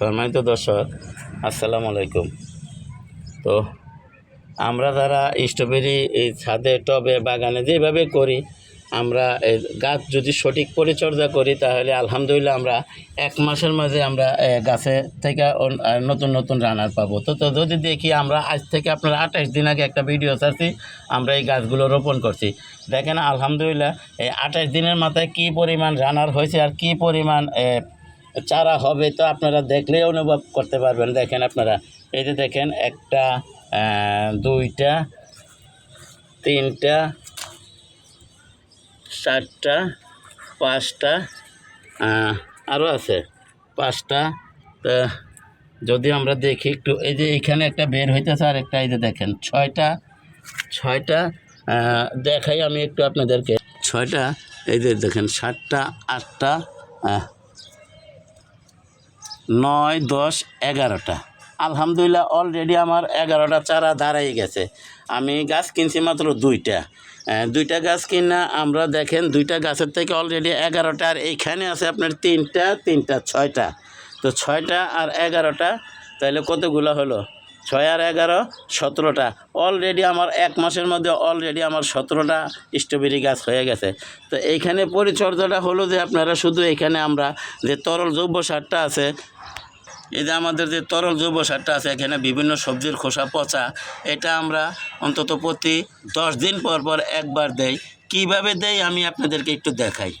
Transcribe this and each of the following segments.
সম্মানিত দর্শক, আসসালামু আলাইকুম। তো আমরা যারা স্ট্রবেরি এই ছাদে, টবে, বাগানে যেভাবে করি, আমরা এই গাছ যদি সঠিক পরিচর্যা করি, তাহলে আলহামদুলিল্লাহ আমরা এক মাসের মাঝে আমরা গাছে থেকে নতুন নতুন রানার পাবো। তো তো যদি দেখি আমরা আজ থেকে আপনার আঠাশ দিন আগে একটা ভিডিও ছাড়ছি, আমরা এই গাছগুলো রোপণ করছি। দেখেন আলহামদুলিল্লাহ, এই আঠাশ দিনের মাথায় কী পরিমাণ রানার হয়েছে আর কী পরিমাণ চারা হবে তো আপনারা দেখলেই অনুভব করতে পারবেন। দেখেন আপনারা, এই যে দেখেন একটা দুইটা, তিনটা, চারটা, পাঁচটা আরও আছে, পাঁচটা, তা যদি আমরা দেখি একটু, এই যে এখানে একটা বের হইতেছে আর একটা এই যে দেখেন, ছয়টা ছয়টা দেখাই আমি একটু আপনাদেরকে। ছয়টা, এই যে দেখেন, সাতটা, আটটা নয়, দশ, এগারোটা। আলহামদুলিল্লাহ অলরেডি আমার এগারোটা চারা দাঁড়াই গেছে। আমি গাছ কিনছি মাত্র দুইটা। দুইটা গাছ কিনা আমরা দেখেন, দুইটা গাছের থেকে অলরেডি এগারোটা, আর এইখানে আছে আপনার তিনটা তিনটা, ছয়টা। তো ছয়টা আর এগারোটা, তাহলে কতগুলো হলো? ছয় আর এগারো, সতেরোটা। অলরেডি আমার এক মাসের মধ্যে অলরেডি আমার সতেরোটা স্ট্রবেরি গাছ হয়ে গেছে। তো এইখানে পরিচর্যাটা হলো যে আপনারা শুধু এখানে আমরা যে তরল জৈব সারটা আছে, এই যে আমাদের যে তরল জৈব সারটা আছে, এখানে বিভিন্ন সবজির খোসা, পচা, এটা আমরা অন্তত প্রতি দশ দিন পর পর একবার দেই। কীভাবে দেই আমি আপনাদেরকে একটু দেখাই।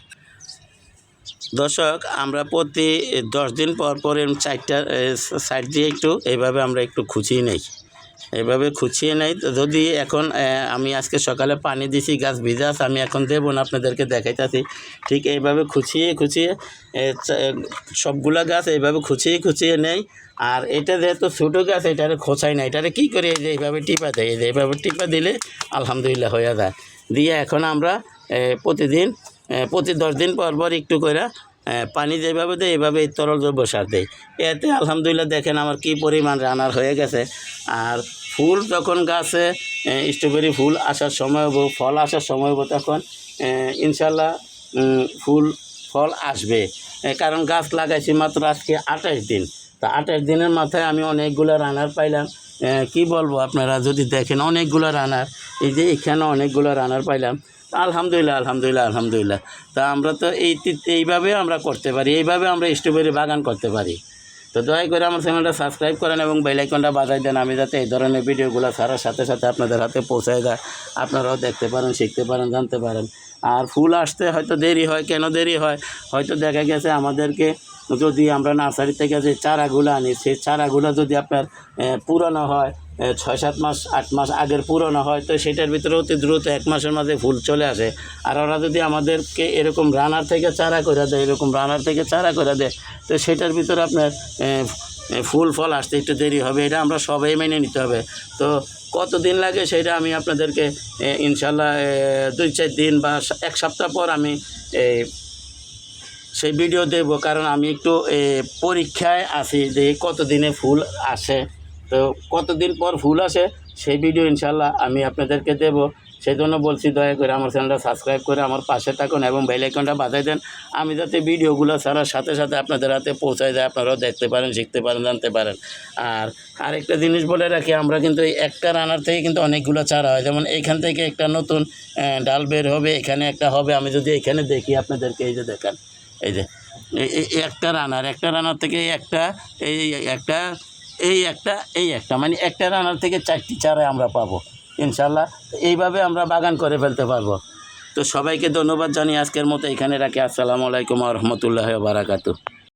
দর্শক আমরা প্রতি দশ দিন পর পর চারটা সাইড দিয়ে একটু এইভাবে আমরা একটু খুঁচিয়ে নেই। এইভাবে খুঁচিয়ে নেই যদি এখন আমি আজকে সকালে পানি দিছি গাছ ভিজা আছে, আমি এখন দেবো না আপনাদেরকে দেখাইতেছি। ঠিক এইভাবে খুঁচিয়ে খুঁচিয়ে সবগুলা গাছ এইভাবে খুঁচিয়ে খুঁচিয়ে নেই। আর এটা যেহেতু ছোটো গাছ এটারে খোঁচাই না এটারে কী করে এই যে এইভাবে টিপা দেয় এই যে এইভাবে টিপা দিলে আলহামদুলিল্লাহ হয়ে যায়। দিয়ে এখন আমরা প্রতিদিন প্রতি দশ দিন পর পর একটু করে পানি যেভাবে দেয় এইভাবে এই তরল জৈব সার দেয়। এতে আলহামদুলিল্লাহ দেখেন আমার কি পরিমাণ রানার হয়ে গেছে। আর ফুল যখন গাছে স্ট্রবেরি ফুল আসার সময় হব, ফল আসার সময় হব তখন ইনশাল্লাহ ফুল, ফল আসবে। কারণ গাছ লাগাইছি মাত্র আজকে আঠাশ দিন। তা আঠাশ দিনের মাথায় আমি অনেকগুলো রানার পাইলাম। কি বলব আপনারা, যদি দেখেন অনেকগুলো রানার এই যে এখানে অনেকগুলো রানার পাইলাম আলহামদুলিল্লাহ আলহামদুলিল্লাহ আলহামদুলিল্লাহ। তা আমরা তো এই এইভাবে আমরা করতে পারি, এইভাবে আমরা স্ট্রবেরি বাগান করতে পারি। তো দয়া করে আমার চ্যানেলটা সাবস্ক্রাইব করেন এবং বেল আইকনটা বাজাই দেন। আমি যাতে এই ধরনের ভিডিওগুলো ছাড়ার সাথে সাথে আপনাদের হাতে পৌঁছায় দেয়। আপনারাও দেখতে পারেন, শিখতে পারেন, জানতে পারেন। আর ফুল আসতে হয়তো দেরি হয়, কেন দেরি হয়? হয়তো দেখা গেছে আমাদেরকে যদি আমরা নার্সারি থেকে যে চারাগুলো আনি, সেই চারাগুলো যদি আপনার পুরানো হয় ছয় সাত মাস, আট মাস আগের পুরনো হয়, তো সেটার ভিতরে অতি দ্রুত এক মাসের মাঝে ফুল চলে আসে। আর ওরা যদি আমাদেরকে এরকম রানার থেকে চারা করে দেয়, এরকম রানার থেকে চারা করে দেয়, তো সেটার ভিতরে আপনার ফুল ফল আসতে একটু দেরি হবে, এটা আমরা সবাই মেনে নিতে হবে। তো কত দিন লাগে সেটা আমি আপনাদেরকে ইনশাল্লাহ দুই চার দিন বা এক সপ্তাহ পর আমি সেই ভিডিও দেব, কারণ আমি একটু পরীক্ষায় আছি যে কত দিনে ফুল আসে। তো কতদিন পর ফুল আসে, সেই ভিডিও ইনশাল্লাহ আমি আপনাদেরকে দেব। সেই জন্য বলছি, দয়া করে আমার চ্যানেলটা সাবস্ক্রাইব করে আমার পাশে থাকুন এবং বেল আইকনটা বাজাই দেন। আমি যাতে ভিডিওগুলো ছাড়ার সাথে সাথে আপনাদের হাতে পৌঁছায় যায়, আপনারাও দেখতে পারেন, শিখতে পারেন, জানতে পারেন। আর আরেকটা জিনিস বলে রাখি, আমরা কিন্তু একটা রানার থেকে কিন্তু অনেকগুলো চারা হয়। যেমন এইখান থেকে একটা নতুন ডাল বের হবে, এখানে একটা হবে। আমি যদি এখানে দেখি আপনাদেরকে, এই যে দেখান। এই যে একটা রানার একটা রানার থেকে একটা, এই এই একটা এই একটা এই একটা মানে একটা রানার থেকে চারটি চারা আমরা পাবো, ইনশাল্লাহ। এইভাবে আমরা বাগান করে ফেলতে পারব। তো সবাইকে ধন্যবাদ জানিয়ে আজকের মতো এখানে রাখি। আসসালামু আলাইকুম রহমতুল্লাহ বারাকাতু